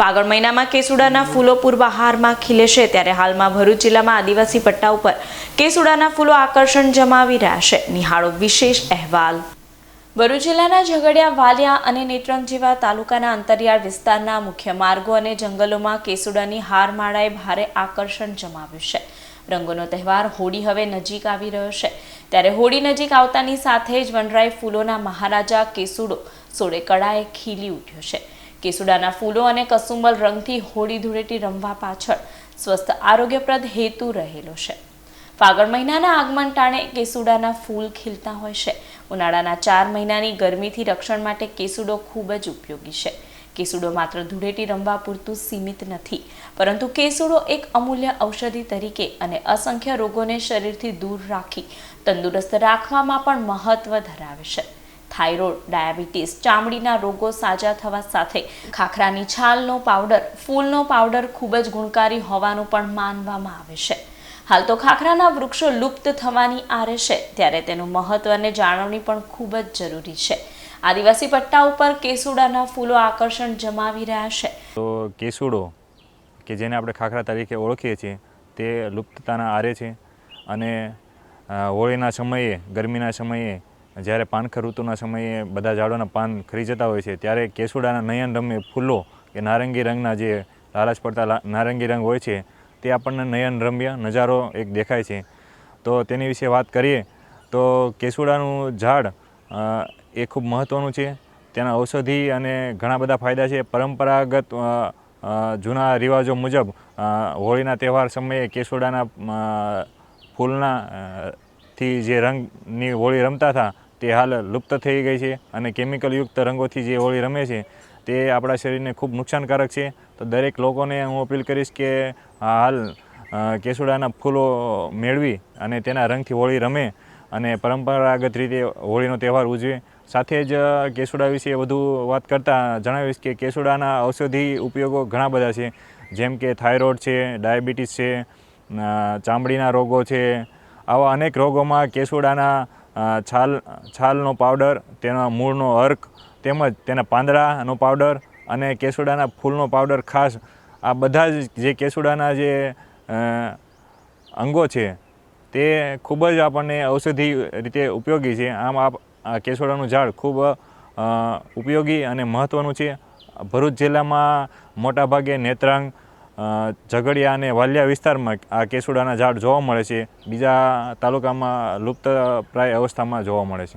ફાગણ મહિનામાં કેસુડાના ફૂલો પૂર્વહારમાં ખીલે છે ત્યારે હાલમાં ભરૂચ જિલ્લામાં આદિવાસી પટ્ટા ઉપર કેસુડાના ફૂલો આકર્ષણ જમાવી રહ્યા છે. નિહાળો વિશેષ અહેવાલ. ભરૂચ જિલ્લાના ઝઘડિયા, વાલિયા અને નેત્રંગ જેવા તાલુકાના અંતરિયાળ વિસ્તારના મુખ્ય માર્ગો અને જંગલોમાં કેસુડાની હારમાળાએ ભારે આકર્ષણ જમાવ્યું છે. રંગોનો તહેવાર હોળી હવે નજીક આવી રહ્યો છે. ત્યારે હોળી નજીક આવતાની સાથે જ વનરાય ફૂલોના મહારાજા કેસુડો સોળે કળાએ ખીલી ઉઠ્યો છે. કેસુડાના ફૂલો અને કસુંબલ રંગથી હોળી ધૂળેટી રમવા પાછળ સ્વસ્થ આરોગ્યપ્રદ હેતુ રહેલો છે. ફાગણ મહિનાના આગમન ટાણે કેસુડાના ફૂલ ખીલતા હોય છે. ઉનાળાના ચાર મહિનાની ગરમીથી રક્ષણ માટે કેસુડો ખૂબ જ ઉપયોગી છે. કેસુડો માત્ર ધૂળેટી રમવા પૂરતું સીમિત નથી, પરંતુ કેસુડો એક અમૂલ્ય ઔષધિ તરીકે અને અસંખ્ય રોગોને શરીરથી દૂર રાખી, તંદુરસ્ત રાખવામાં પણ મહત્વ ધરાવે છે. થાઇરોઇડ, ડાયાબિટીસ, ચામડીના રોગો સાજા થવા સાથે ખાખરાની છાલનો પાવડર, ફૂલનો પાવડર ખૂબ જ ગુણકારી હોવાનું પણ માનવામાં આવે છે. હાલ તો ખાખરાના વૃક્ષો લુપ્ત થવાની આરે છે, ત્યારે તેનું મહત્વ અને જાળવણી પણ ખૂબ જ જરૂરી છે. આદિવાસી પટ્ટા ઉપર કેસુડાના ફૂલો આકર્ષણ જમાવી રહ્યા છે. તો કેસુડો, કે જેને આપણે ખાખરા તરીકે ઓળખીએ છીએ, તે લુપ્તતાના આરે છે. અને હોળીના સમયે, ગરમીના સમયે જ્યારે પાનખર ઋતુના સમયે બધા ઝાડોના પાન ખરી જતા હોય છે, ત્યારે કેસુડાના નયન રમ્ય ફૂલો કે નારંગી રંગના જે લાલાશ પડતા નારંગી રંગ હોય છે, તે આપણને નયન રમ્ય નજારો એક દેખાય છે. તો તેની વિશે વાત કરીએ, તો કેસુડાનું ઝાડ એ ખૂબ મહત્ત્વનું છે. તેના ઔષધિ અને ઘણા બધા ફાયદા છે. પરંપરાગત જૂના રિવાજો મુજબ હોળીના તહેવાર સમયે કેસુડાના ફૂલના થી જે રંગની હોળી રમતા હતા તે હાલ લુપ્ત થઈ ગઈ છે અને કેમિકલયુક્ત રંગોથી જે હોળી રમે છે, તે આપણા શરીરને ખૂબ નુકસાનકારક છે. તો દરેક લોકોને હું અપીલ કરીશ કે હાલ કેસુડાના ફૂલો મેળવી અને તેના રંગથી હોળી રમે અને પરંપરાગત રીતે હોળીનો તહેવાર ઉજવે. સાથે જ કેસુડા વિશે વધુ વાત કરતાં જણાવીશ કે કેસુડાના ઔષધિ ઉપયોગો ઘણા બધા છે. જેમ કે થાઇરોઇડ છે, ડાયાબિટીસ છે ચામડીના રોગો છે. આવા અનેક રોગોમાં કેસુડાના છાલ, છાલનો પાવડર, તેના મૂળનો અર્ક, તેમજ તેના પાંદડાનો પાવડર અને કેસુડાના ફૂલનો પાવડર ખાસ. આ બધા જ જે કેસુડાના જે અંગો છે, તે ખૂબ જ આપણને ઔષધિ રીતે ઉપયોગી છે. આમ આ કેસુડાનું ઝાડ ખૂબ ઉપયોગી અને મહત્ત્વનું છે. ભરૂચ જિલ્લામાં મોટાભાગે નેત્રાંગ ઝઘડિયા અને વાલિયા વિસ્તારમાં આ કેસુડાના ઝાડ જોવા મળે છે. બીજા તાલુકામાં લુપ્ત પ્રાય અવસ્થામાં જોવા મળે છે.